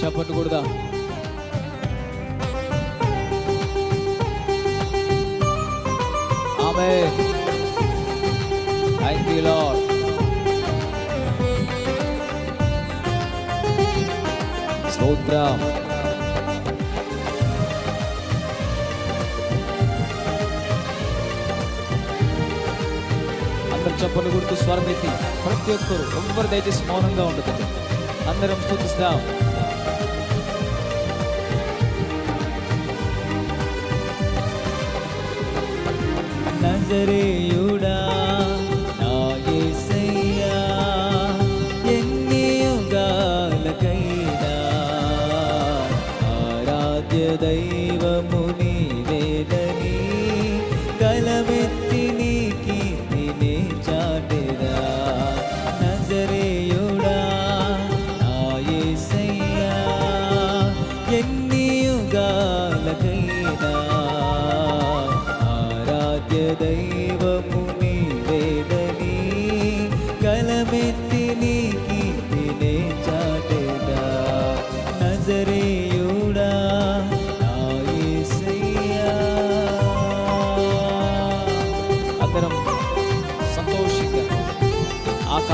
చప్పట్లు కొడదా ఆమె. Thank you lord స్తోత్రం. అందరు చప్పలు కొడుతూ స్వరం ఎత్తి ప్రతి ఒక్కరు ఎవ్వరు దయచేసి మౌనంగా ఉండదు అందరం స్థుతిస్తాం नजरे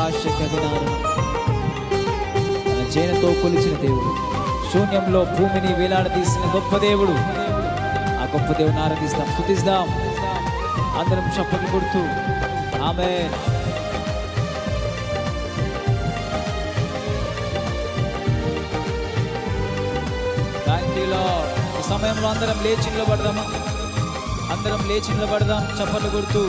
ఆకాశ గగనాలను తన చేనతో కొలిచిన దేవుడు శూన్యంలో భూమిని వేలాడదీసిన గొప్ప దేవుడు. ఆ గొప్ప దేవుని ఆరాధిస్తాం స్థుతిస్తాం అందరం చప్పట్లు కొడుతూ ఆమె సమయంలో అందరం లేచి నిలబడదామా? అందరం లేచి నిలబడదాం చప్పట్లు కొడుతూ.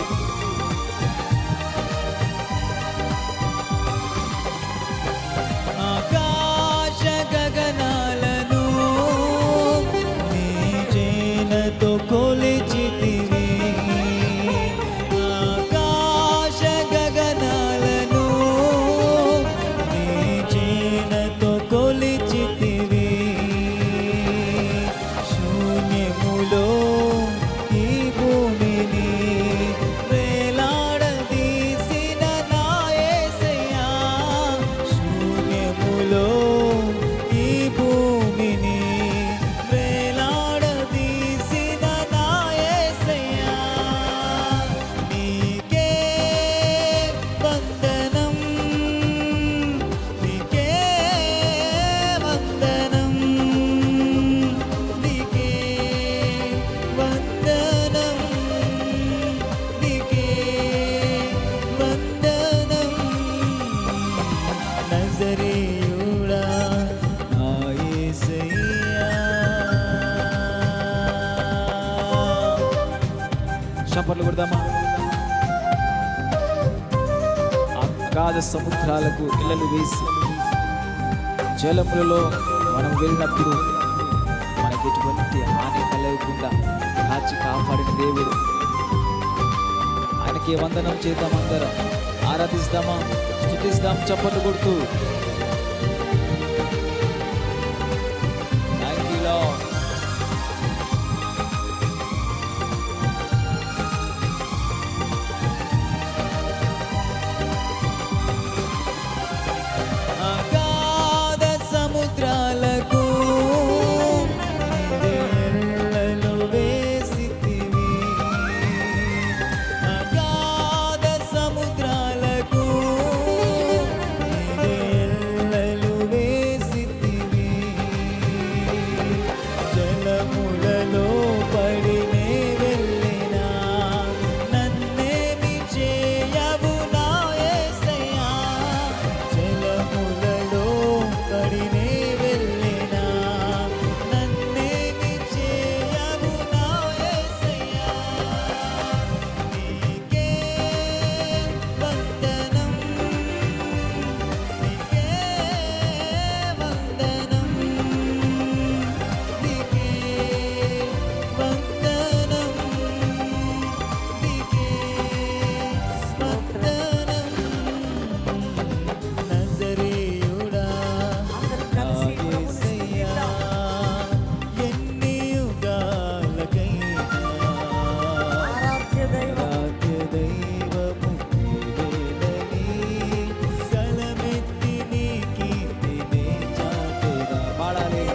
చప్పట్లు కొడదామా? అగాధ సముద్రాలకు ఇళ్ళలు వేసి జలములలో మనం వెళ్ళినప్పుడు మనకి ఎటువంటి హాని కలగకుండా కాచి కాపాడిన దేవుడు. ఆయనకి వందనం చేద్దాం అందరం ఆరాధిస్తామా? స్థుతిస్తాం చప్పట్లు కొడుతూ.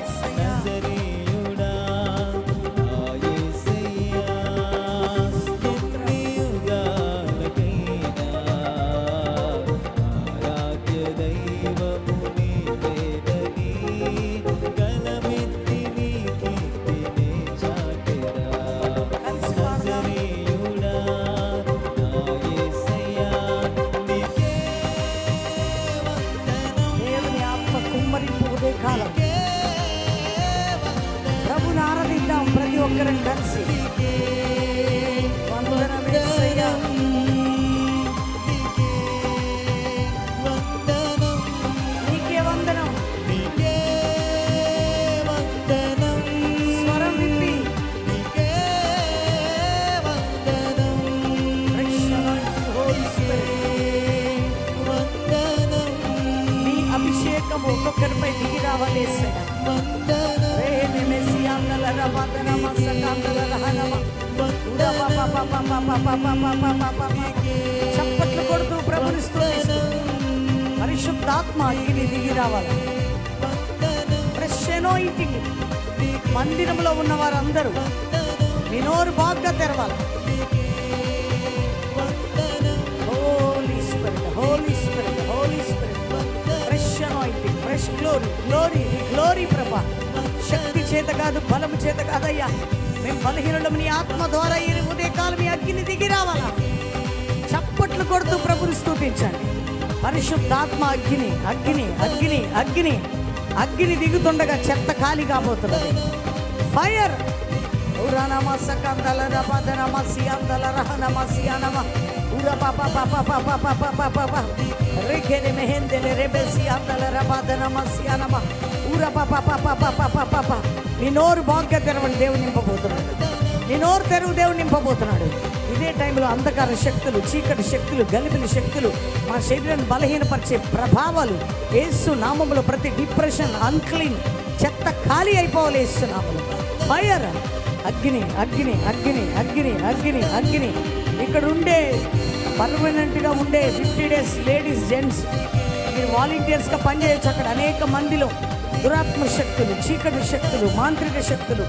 Yes. చప్పట్లు కొడుతూ ప్రభుని స్తుతిస్తూ పరిశుద్ధాత్మ అగ్ని దిగి రావాలి ఫ్రెష్ ఇంటికి మందిరంలో ఉన్న వారందరూ మీ నోరు బాగా తెరవాలి holy spirit holy spirit holy spirit fresh anointing fresh glory glory నీ గ్లోరీ ప్రభా శక్తి చేత కాదు బలము చేత కాదయ్యా మేము బలహీనులం నీ ఆత్మ ద్వారా ఈ ఉదయకాలం మీ అగ్గిని దిగి రావాలా చప్పట్లు కొడుతూ ప్రభుని స్తూపించండి పరిశుద్ధాత్మ అగ్గిని అగ్గిని అగ్గిని అగ్ని అగ్ని దిగుతుండగా చెత్త ఖాళీ కాబోతున్నది ఫైర్ ఉరానమ సకందల రపదనమ సియాందల రహనమ సియానమ ఉర పాప పాప పాప పాప పాప పాప రేఖెని మెహెందెలె రెబె సియాందల రపదనమ సియానమ ఉర పాప పాప పాప పాప పాప నీ నోరు బాగ్గా తెరవండి దేవుడు నింపబోతున్నాడు. నీ నోరు తెరువు దేవుడు నింపబోతున్నాడు. ఇదే టైంలో అంధకార శక్తులు చీకటి శక్తులు గలిపిన శక్తులు మా శరీరాన్ని బలహీనపరిచే ప్రభావాలు ఏసు నామములు ప్రతి డిప్రెషన్ అన్క్లీన్ చెత్త ఖాళీ అయిపోవాలి ఏసు నామములో. ఫైర్ అగ్ని అగ్ని అగ్ని అగ్ని అగ్ని అగ్ని. ఇక్కడ ఉండే పర్మనెంట్గా ఉండే ఫిఫ్టీ డేస్ లేడీస్ జెంట్స్. మీరు వాలంటీర్స్గా పనిచేయచ్చు అక్కడ అనేక మందిలో. దురాత్మ శక్తులు చీకటి శక్తులు మాంత్రిక శక్తులు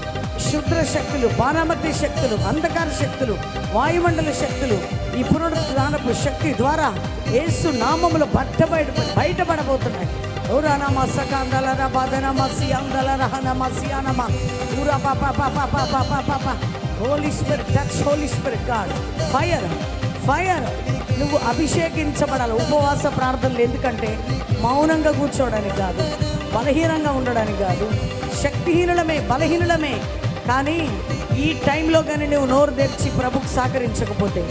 శుద్ర శక్తులు బాణామతి శక్తులు అంధకార శక్తులు వాయుమండల శక్తులు ఈ పునరుద్ధానపు శక్తి ద్వారా ఏసు నామములు బట్ట బయట బయటపడబోతున్నాయి. ఊరానమ సకాందలర బాదనమ సియాందలర హనమ సియానమ ఊరా పాప పాప పాప పాప holy spirit touch holy spirit god fire fire నువ్వు అభిషేకించబడాలి. ఉపవాస ప్రార్థనలు ఎందుకంటే మౌనంగా కూర్చోవడానికి కాదు. బలహీనంగా ఉండడానికి కాదు శక్తిహీనులమే బలహీనులమే. కానీ ఈ టైంలో కానీ నువ్వు నోరు తెరిచి ప్రభుకు సహకరించకపోతే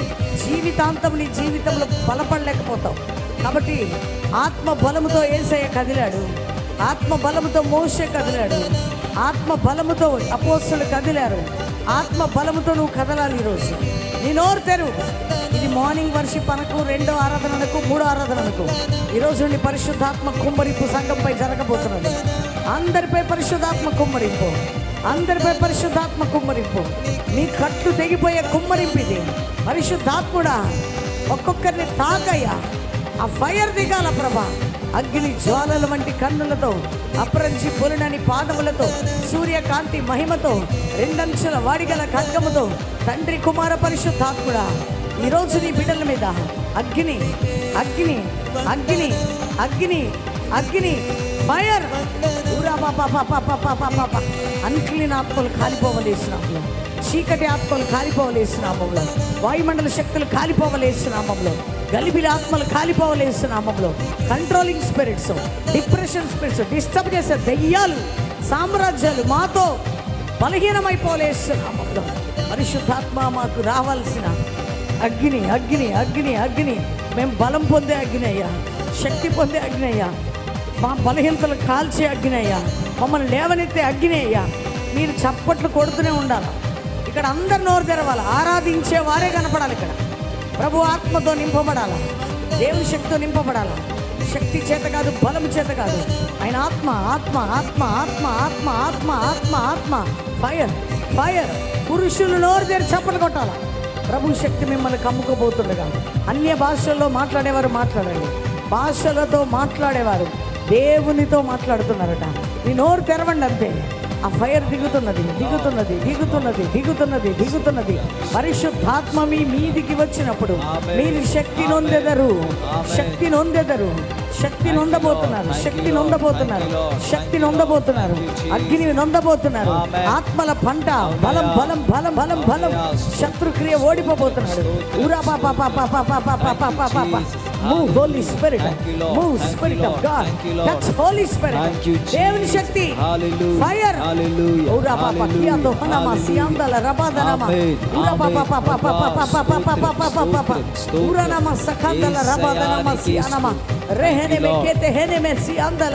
జీవితాంతం నీ జీవితంలో బలపడలేకపోతావు. కాబట్టి ఆత్మ బలముతో ఏసయ్య కదిలాడు ఆత్మ బలముతో మోసే కదిలాడు ఆత్మ బలముతో అపోస్తులు కదిలారు ఆత్మ బలముతో నువ్వు కదలాలి ఈరోజు. నీ నోరు తెరువు. మార్నింగ్ వర్షిప్ అనకు రెండో ఆరాధనకు మూడో ఆరాధనకు ఈరోజు నుండి పరిశుద్ధాత్మ కుమ్మరింపు సంఘంపై జరగబోతున్నది. అందరిపై పరిశుద్ధాత్మ కుమ్మరింపు. అందరిపై పరిశుద్ధాత్మ కుమ్మరింపు. నీ కట్లు తెగిపోయే కుమ్మరింపు ఇది. పరిశుద్ధాత్ముడా ఒక్కొక్కరిని తాకయ్యా. ఆ ఫైర్ దిగాల ప్రభా. అగ్ని జ్వాలల వంటి కన్నులతో అప్రంచి పొలినని పాదములతో సూర్యకాంతి మహిమతో రెండంచుల వాడిగల ఖడ్గముతో తండ్రి కుమార పరిశుద్ధాత్ముడా. ఈరోజు నీ బిడ్డల మీద అగ్ని అగ్ని అగ్ని అగ్ని అగ్ని ఫైర్! అన్క్లీన్ ఆత్మలు కాలిపోవలేసినాములో చీకటి ఆత్మలు కాలిపోవలేసినామంలో వాయుమండల శక్తులు కాలిపోవలేసినామంలో గలిబిలి ఆత్మలు కాలిపోవలేసినామంలో controlling spirits depression spirits disturb చేసే దెయ్యాలు సామ్రాజ్యాలు మాతో బలహీనమైపోలేస్తున్నామంలో పరిశుద్ధాత్మ మాకు రావాల్సిన అగ్ని అగ్ని అగ్ని అగ్ని. మేము బలం పొందే అగ్ని అయ్యా. శక్తి పొందే అగ్ని అయ్యా. మా బలహీనతలు కాల్చే అగ్ని అయ్యా. మమ్మల్ని లేవనెత్తే అగ్ని అయ్యా. మీరు చప్పట్లు కొడుతూనే ఉండాలి. ఇక్కడ అందరు నోరు తెరవాలి. ఆరాధించే వారే కనపడాలి ఇక్కడ. ప్రభు ఆత్మతో నింపబడాల? దేవుని శక్తితో నింపబడాలి? శక్తి చేత కాదు బలం చేత కాదు. ఆయన ఆత్మ ఆత్మ ఆత్మ ఆత్మ ఆత్మ ఆత్మ ఆత్మ ఆత్మ. ఫైర్ ఫైర్ పురుషులు నోరు తెరి చప్పట్లు కొట్టాల? ప్రభు శక్తి మిమ్మల్ని కమ్ముకోబోతుండగా అన్య భాషల్లో మాట్లాడేవారు మాట్లాడండి. భాషలతో మాట్లాడేవారు దేవునితో మాట్లాడుతున్నారట. ఈ నోరు తెరవండి అంతే. ఆ ఫైర్ దిగుతున్నది దిగుతున్నది దిగుతున్నది దిగుతున్నది దిగుతున్నది. పరిశుద్ధాత్మ మీ మీదికి వచ్చినప్పుడు. మీరు శక్తి నొందెదరు. శక్తి నొందెదరు. శక్తి నొందబోతున్నారు శక్తి నొందబోతున్నారు శక్తి నొందబోతున్నారు అగ్ని నొందబోతున్నారు ఆత్మల పంట బలం బలం బలం బలం బలం శత్రుక్రియ ఓడిపోబోతున్నాడు ఊరా పాప పాప పాప పాప పాప పాప పాప Holy Spirit. Thank you, Lord. Move, Thank you, Spirit of Lord. God. Thank you, Lord. Touch Holy Spirit. Thank you, Jesus. దేవుని శక్తి Hallelujah. Fire Hallelujah. ఊరా పాప Hallelujah. కియాతో హనమ Hallelujah. సియాందల రబాదనమ Amen. ఊరా పాప Amen. పాప పాప పాప పాప పాప పాప పాప స్తోత్రం. ఊరా నమ సకందల రబాదనమ యేసయ్యానికి సియానమ స్తోత్రం. రెహెనే Thank you, Lord. మెకేతే హెనే మె సియాందల